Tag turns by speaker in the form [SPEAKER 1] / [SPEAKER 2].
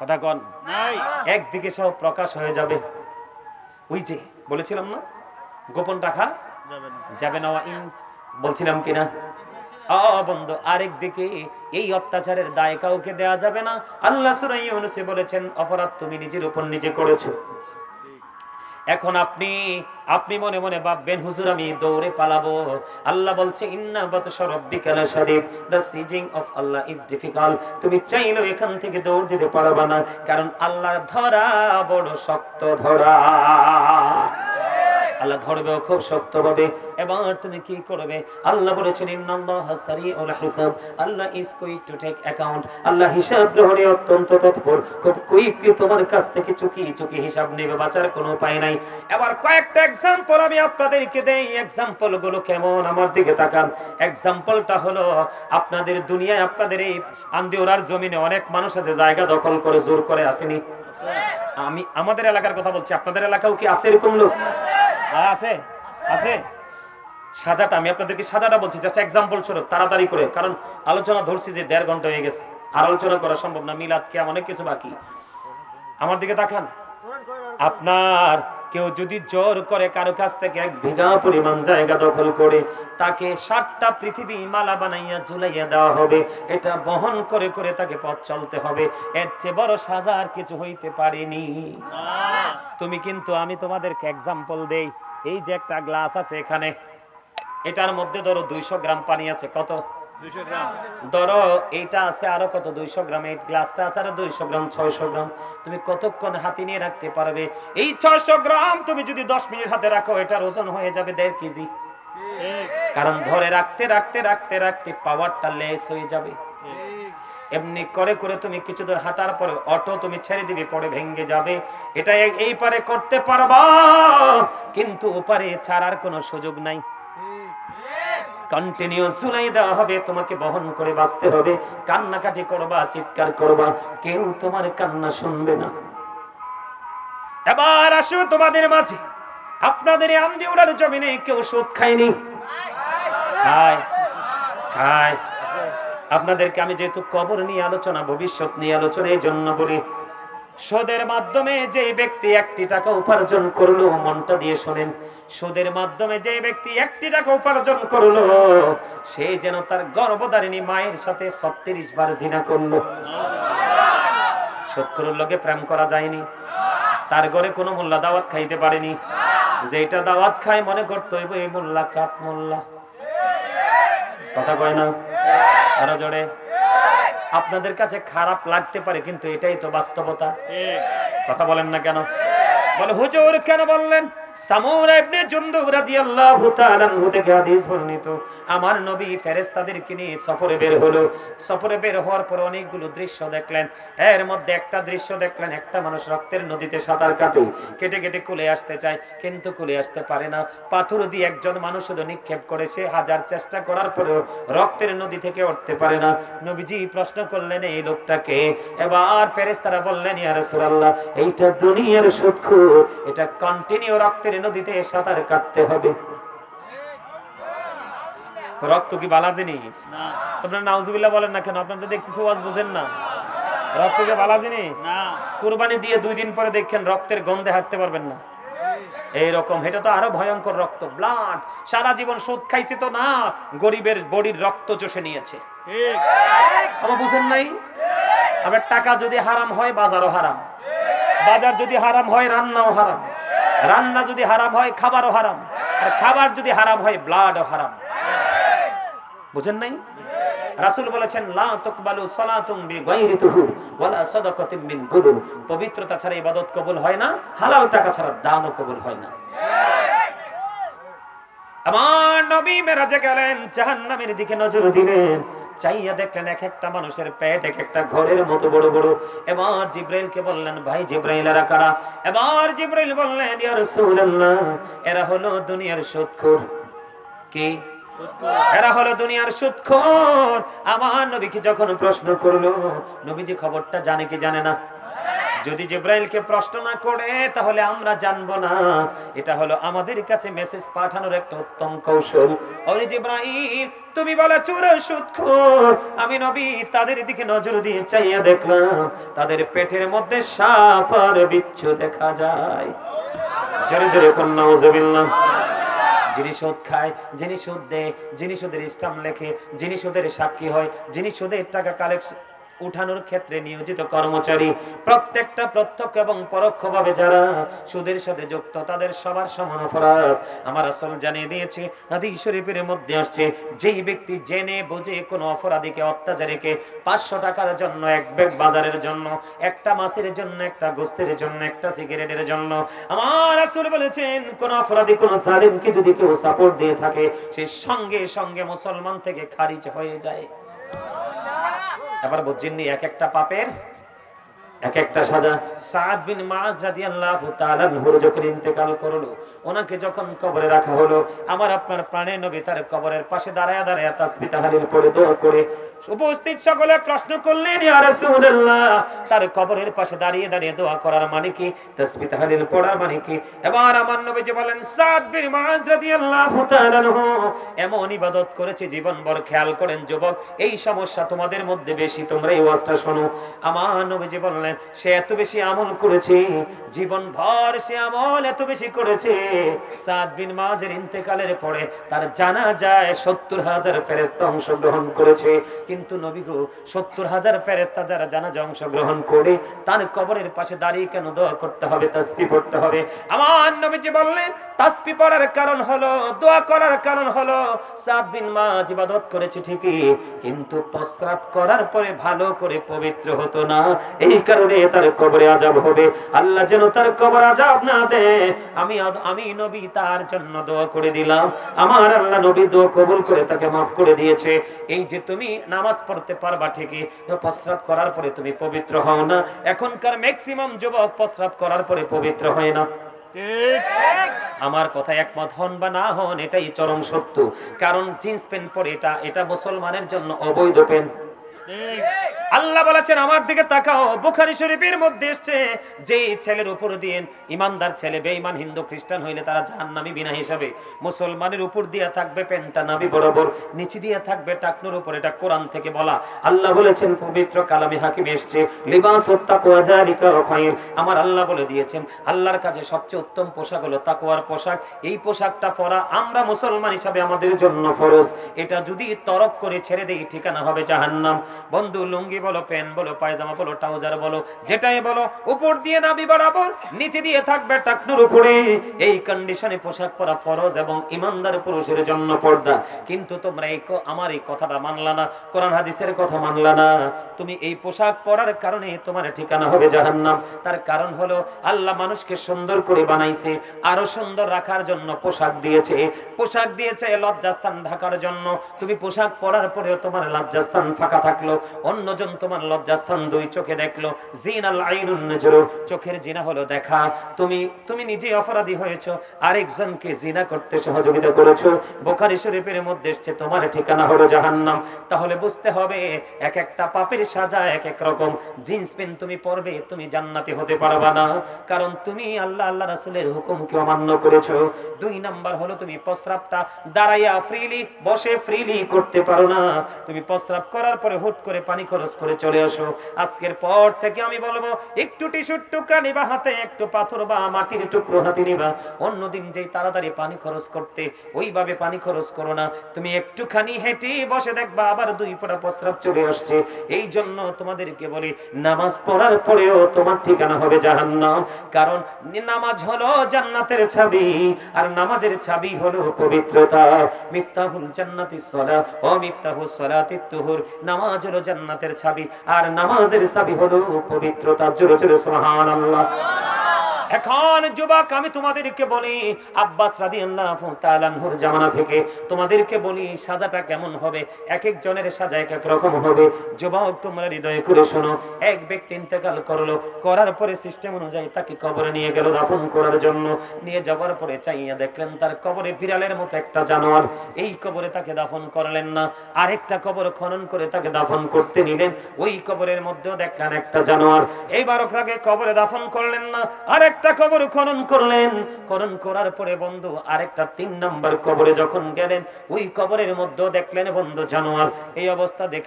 [SPEAKER 1] কথা কন একদিকে সব প্রকাশ হয়ে যাবে। ওই যে বলেছিলাম না? গোপন রাখা যাবে না। বলছিলাম কিনা? বন্ধু আরেক দিকে এই অত্যাচারের দায় কাউকে দেয়া যাবে না। আল্লাহ সুরাই বলেছেন অপরাধ তুমি নিজের উপর নিজে করেছ। এখন আপনি আপনি মনে মনে ভাববেন, হুজুর, আমি দৌড়ে পালাবো। আল্লাহ বলছে, ইন্না বাতশা রাব্বিকা the seizing of Allah is difficult তুমি চাইলেও এখান থেকে দৌড় দিতে পারবে না, কারণ আল্লাহ ধরা বড় শক্ত ধরা। আল্লাহ ধরবে খুব শক্ত ভাবে এবার তুমি কি করবে? আল্লাহ বলেছেন, ইন্নাল্লাহা সারিউল হিসাব। Allah is quick to take account. Allah হিসাব গ্রহণে অত্যন্ত তৎপর। খুব কুইকলি তোমার কাছ থেকে চুকি চুকি হিসাব নেবে, বাঁচার কোনো উপায় নাই। এবার কয়েকটা এক্সাম্পল আমি আপনাদেরকে দেই। এক্সাম্পলগুলো কেমন? আমার দিকে তাকান। এক্সাম্পলটা হলো, আপনাদের দুনিয়ায় আপনাদের এই আন্দিওরার জমিনে অনেক মানুষ আছে, জায়গা দখল করে, জোর করে আসেনি। আমি, আমাদের এলাকার কথা বলছি। আপনাদের এলাকাও কি আছে এরকম লোক? আছে আছে। সাজাটা, আমি আপনাদেরকে সাজাটা বলছি জাস্ট এক্সাম্পল স্বরূপ, তাড়াতাড়ি করে, কারণ আলোচনা ধরছি যে দেড় ঘণ্টা হয়ে গেছে, আর আলোচনা করা সম্ভব না, মিলাদ কে অনেক কিছু বাকি। আমার দিকে তাকান। আপনার কেউ যদি জোর করে কারও কাছ থেকে এক বিঘা পরিমাণ জায়গা দখল করে তাকে সাতটা পৃথিবী মালা বানাইয়া ঝুলাইয়া দেওয়া হবে। এটা বহন করে করে তাকে পথ চলতে হবে। এর চেয়ে বড় সাজা আর কিছু হইতে পারেনি। তুমি কিন্তু আমি তোমাদেরকে এক্সাম্পল দেই। এই যে একটা গ্লাস আছে এখানে এটার মধ্যে ধরো দুইশো গ্রাম পানি আছে। কত? কতক্ষণ নিয়ে রাখতে পারবে? এই গ্রাম তুমি যদি দশ মিনিট হাতে রাখো হয়ে যাবে কারণ ধরে রাখতে রাখতে রাখতে রাখতে পাওয়ারটা লেস হয়ে যাবে। এমনি করে করে তুমি কিছু দূর হাঁটার পরে অটো তুমি ছেড়ে দিবে, পরে ভেঙে যাবে। এটা এই পারে করতে পারবা, কিন্তু ওপারে ছাড়ার কোনো সুযোগ নাই। কন্টিনিউ দেওয়া হবে, তোমাকে বহন করে বাঁচতে হবে। কান্নাকাটি করবা, চিৎকার করবা, কেউ তোমার কান্না শুনবে না। এবার আসো তোমাদের মাঝে। আপনাদের আমদি জমিনে কেউ সুদ খায়নি? খায় খায়। আপনাদেরকে আমি যেহেতু কবর নিয়ে আলোচনা, ভবিষ্যৎ নিয়ে আলোচনা, এই জন্য বলি সুদের মাধ্যমে যে ব্যক্তি একটি টাকা উপার্জন করল, মনটা দিয়ে শোনেন। সুদের মাধ্যমে যে ব্যক্তি একটি টাকা উপার্জন করল, সে যেন তার গর্ভধারিণী মায়ের সাথে ছত্রিশ বার জিনা করল। শত্রুর লোকে প্রেম করা যায়নি। তার ঘরে কোনো মোল্লা দাওয়াত খাইতে পারেনি। যেটা দাওয়াত খায় মনে করতে হইব, এই মোল্লা কাঠ মোল্লা। কথা কয় না? আরও জোরে। আপনাদের কাছে খারাপ লাগতে পারে কিন্তু এটাই তো বাস্তবতা। কথা বলেন না কেন? বলে হুজুর কেন বললেন? পাথর দিয়ে একজন মানুষ শুধু নিক্ষেপ করেছে হাজার চেষ্টা করার পরেও রক্তের নদী থেকে উঠতে পারে না। নবীজি প্রশ্ন করলেন, এই লোকটাকে? এবার ফেরেশতারা বললেন এইটা দুনিয়ার সুখ। এটা কন্টিনিউ রক্তের নদীতে সাঁতার কাটতে হবে। রক্ত কি বালা জিনিস? তোমরা নাউজুবিল্লাহ বলেন না কেন? আপনারা দেখতেছি ওয়াজ বুঝেন না। রক্ত কি বালা জিনিস? কুরবানি দিয়ে দুই দিন পরে দেখেন রক্তের গন্ধে হাঁটতে পারবেন না। এইরকম এটা তো আরও ভয়ঙ্কর রক্ত ব্লাড সারা জীবন সুদ খাইছে তো না গরিবের বডির রক্ত চষে নিয়েছে। আবার বুঝেন নাই? আবার টাকা যদি হারাম হয় বাজারও হারাম। বাজার যদি হারাম হয় রান্নাও হারাম। রান্না যদি হারাম হয়, খাবারও হারাম। আর খাবার যদি হারাম হয় ব্লাডও হারাম। বুঝেন নাই? রাসূল বলেছেন পবিত্রতা ছাড়া ইবাদত কবুল হয় না, হালাল টাকা ছাড়া দানও কবুল হয় না। আমার নবী মেরাজে গেলেন, জাহান্নামের দিকে নজর দিলেন। চাইয়া দেখলেন এক একটা মানুষের পেট, এক একটা ঘরের মতো বড় বড়। এবার জিব্রাইলকে বললেন, ভাই জিব্রাইল, এরা কারা? এবার জিব্রাইল বললেন, ইয়া রাসূলুল্লাহ, এরা হলো দুনিয়ার সুদখোর কি? এরা হলো দুনিয়ার সুদখোর আমার নবীকে যখন প্রশ্ন করল, নবীজি খবরটা জানে কি জানে না? যদি জিব্রাইলকে প্রশ্ন না করে, তাহলে আমরা জানব না। এটা হলো আমাদের কাছে মেসেজ পাঠানোর একটা উত্তম কৌশল। ওরে জিব্রাইল, তুমি বলে, চোর সুদখোর আমি নবী, তাদের দিকে নজর দিয়ে চাইয়া দেখলাম, তাদের পেটের মধ্যে সাপ আর বিচ্ছু দেখা যায়। জোরে জোরে কন্যা যিনি সুদ খায়, যিনি সুদ দেয়, যিনি সুদের ইসলাম লেখে, যিনি সুদের সাক্ষী হয়, যিনি সুদের টাকা কালেকশন উঠানোর ক্ষেত্রে নিয়োজিত কর্মচারী, প্রত্যেকটা প্রত্যক্ষ এবং পরোক্ষভাবে যারা সুদের সাথে যুক্ত, তাদের সবার সমান অপরাধ। আমার আসল জানিয়ে দিয়েছে, হাদিস শরীফের মধ্যে আসছে, যেই ব্যক্তি জেনে বুঝে কোনো অপরাধীকে অত্যাচারীকে পাঁচশো টাকার জন্য, এক ব্যাগ বাজারের জন্য, একটা মাছের জন্য, একটা গোস্তের জন্য, একটা সিগারেটের জন্য, আমার আসল বলেছেন, কোন অপরাধী, কোন জালিমকে যদি কেউ সাপোর্ট দিয়ে থাকে, সে সঙ্গে সঙ্গে মুসলমান থেকে খারিজ হয়ে যায়। এবার বুঝছেন এক একটা পাপের এক একটা সাজা। সাদ বিন মাজ রাদিয়াল্লাহু তাআলা নূর যখন ইন্তেকাল করল, ওনাকে যখন কবরে রাখা হলো, আমার আপনার প্রাণের নবী তার কবরের পাশে দাঁড়ায় দাঁড়ায় পড়ে, দোয়া করে, উপস্থিত সকলে প্রশ্ন করলেন, ইয়া রাসূলুল্লাহ? তার কবরের পাশে দাঁড়িয়ে দাঁড়িয়ে দোয়া করার মানে কি? পড়ার মানে কি? এবার আমার বলেন, সাদ বিন মাজ এমন ইবাদত করেছে জীবনভর খেয়াল করেন যুবক, এই সমস্যা তোমাদের মধ্যে বেশি, তোমরা এই ওয়াজটা শোনো। আমার নবীজি বললেন সে এত বেশি আমল করেছে জীবন ভর সে আমল এত বেশি করেছে। সাদ বিন মাজের ইন্তেকালের পরে তার জানা যায় সত্তর হাজার ফেরেস্তা অংশগ্রহণ করেছে। কিন্তু নবী গো, সত্তর হাজার ফেরেস্তা যারা জানাজা অংশগ্রহণ করে, তার কবরের পাশে দাঁড়িয়ে কেন দোয়া করতে হবে, তাসবি পড়তে হবে? আমার নবীজি বললেন, তাসবি পড়ার কারণ হলো, দোয়া করার কারণ হলো, সাদ বিন মাজ ইবাদত করেছে ঠিকই, কিন্তু প্রস্রাব করার পরে ভালো করে পবিত্র হতো না। এই কারণে তার কবরে আজাব হবে। আল্লাহ যেন তার কবর আজাব না দে। আমি আমি নবী তার জন্য দোয়া করে দিলাম। আমার আল্লাহ নবী দোয়া কবুল করে তাকে মাফ করে দিয়েছে। এই যে তুমি নামাজ পড়তে পারবা ঠিকই প্রস্রাব করার পরে তুমি পবিত্র হও না। এখনকার ম্যাক্সিমাম যুবক প্রস্রাব করার পরে পবিত্র হয় না। আমার কথা একমত হন বা না হন এটাই চরম সত্য। কারণ জিন্স প্যান্ট পরে এটা এটা মুসলমানের জন্য অবৈধ প্যান্ট। আল্লাহ বলেছেন, আমার দিকে তাকাও, বুখারী শরীফের মধ্যে এসেছে যে ছেলের উপর দিয়ে ইমানদার ছেলে, বেঈমান হিন্দু খ্রিস্টান হইলে তারা জাহান্নামী বিনা হিসাবে মুসলমানের উপর দিয়ে থাকবে পেনটা নাবি বরাবর, নিচে দিয়ে থাকবে টাকনুর উপর। এটা কোরআন থেকে বলা। আল্লাহ বলেছেন, পবিত্র কালামে হাকিম এসেছে, লিবাস তাকওয়া যালিকা খায়র আমার আল্লাহ বলে দিয়েছেন, আল্লাহর কাছে সবচেয়ে উত্তম পোশাক হলো তাকওয়ার পোশাক। এই পোশাকটা পরা আমরা মুসলমান হিসাবে আমাদের জন্য ফরজ। এটা যদি তরক করে ছেড়ে দেই, ঠিকানা হবে জাহান্নাম। বন্ধু, লুঙ্গি বলো, প্যান বলো, পায়জামা বলো, ট্রাউজার বলো, যেটাই বলো, উপর দিয়ে নাবি বরাবর, নিচে দিয়ে থাকবে টাকনুর উপরে। এই কন্ডিশনে পোশাক পরা ফরজ এবং ইমানদার পুরুষের জন্য পর্দা। কিন্তু তোমরা এই আমার এই কথাটা মানলা না, কোরআন হাদিসের কথা মানলা না। তুমি এই পোশাক পরার কারণে তোমার ঠিকানা হবে জাহান্নাম। তার কারণ হলো, আল্লাহ মানুষকে সুন্দর করে বানাইছে, আরও সুন্দর রাখার জন্য পোশাক দিয়েছে। পোশাক দিয়েছে লজ্জাস্থান ঢাকার জন্য। তুমি পোশাক পরার পরেও তোমার লজ্জাস্থান ফাঁকা থাকল। অন্যজন তোমার লজ্জাস্থান দুই চোখে দেখল। জিনাল আইনুন নজরু, চোখের জিনা হলো দেখা। তুমি তুমি নিজে অপরাধী হয়েছো। আরেকজনকে জিনা করতে সহযোগিতা করেছ। বোখারি শরীফের মধ্যে এসছে, তোমার ঠিকানা হলো জাহান্নাম। তাহলে বুঝতে হবে, এক একটা পাপের সাজা এক এক রকম। জিন্স প্যান্ট তুমি পরবে, তুমি জান্নাতি হতে পারবা না। কারণ তুমি আল্লাহ আল্লাহ রাসূলের হুকুমকে অমান্য করেছ। দুই নাম্বার হলো, তুমি প্রস্রাবটা দাঁড়াইয়া ফ্রিলি, বসে ফ্রিলি করতে পারো না। তুমি প্রস্রাব করার পরে হুট করে পানি খরচ করে চলে আসো। আজকের পর থেকে আমি বলব, একটু টিস্যুর টুকরা নিবা হাতে, একটু পাথর বা মাটির টুকরো হাতে নিবা। অন্যদিন যেই তাড়াতাড়ি পানি খরচ করতে, ওইভাবে পানি খরচ করো না। তুমি একটুখানি হেঁটে বসে দেখবা, আবার দুই ফোঁটা প্রস্রাব চলে আসছে। এই জন্য তোমাদেরকে বলি, নামাজ পড়ার পরেও তোমার ঠিকানা হবে জাহান্নাম। কারণ নামাজ হলো জান্নাতের ছাবি, আর নামাজের ছাবি হলো পবিত্রতা। মিফতাহুল জান্নাতিস সালাহ ও মিফতাহুস সালাতিত তুহুর। নামাজ হলো জান্নাতের ছাবি। আর নামাজের সাবি হলো পবিত্রতা জোরে জোরে সুবহানাল্লাহ। এখন যুবক, আমি তোমাদেরকে বলি, আব্বাস রাদিয়াল্লাহু তাআলা জামানা থেকে তোমাদেরকে বলি, সাজাটা কেমন হবে? এক এক জনের সাজা এক এক রকম হবে। যুবক, তোমরা হৃদয়ে করে শোনো। এক ব্যক্তি ইন্তেকাল করল, করার পরে সিস্টেম অনুযায়ী তাকে কবরে নিয়ে গেল দাফন করার জন্য। নিয়ে যাওয়ার পরে চাইয়া দেখলেন, তার কবরে বিড়ালের মতো একটা জানোয়ার। এই কবরে তাকে দাফন করলেন না। আরেকটা কবর খনন করে তাকে দাফন করতে নিলেন। ওই কবরের মধ্যেও দেখলেন একটা জানোয়ার। এইবার ওখানে কবরে দাফন করলেন না। আরেকটা কবর খনন করলেন। খনন করার পরে বন্ধু, আরেকটা তিন নম্বর কবরে যখন গেলেন, ওই কবরের মধ্যে দেখলেন বন্ধু জানোয়ার, এই অবস্থা দেখে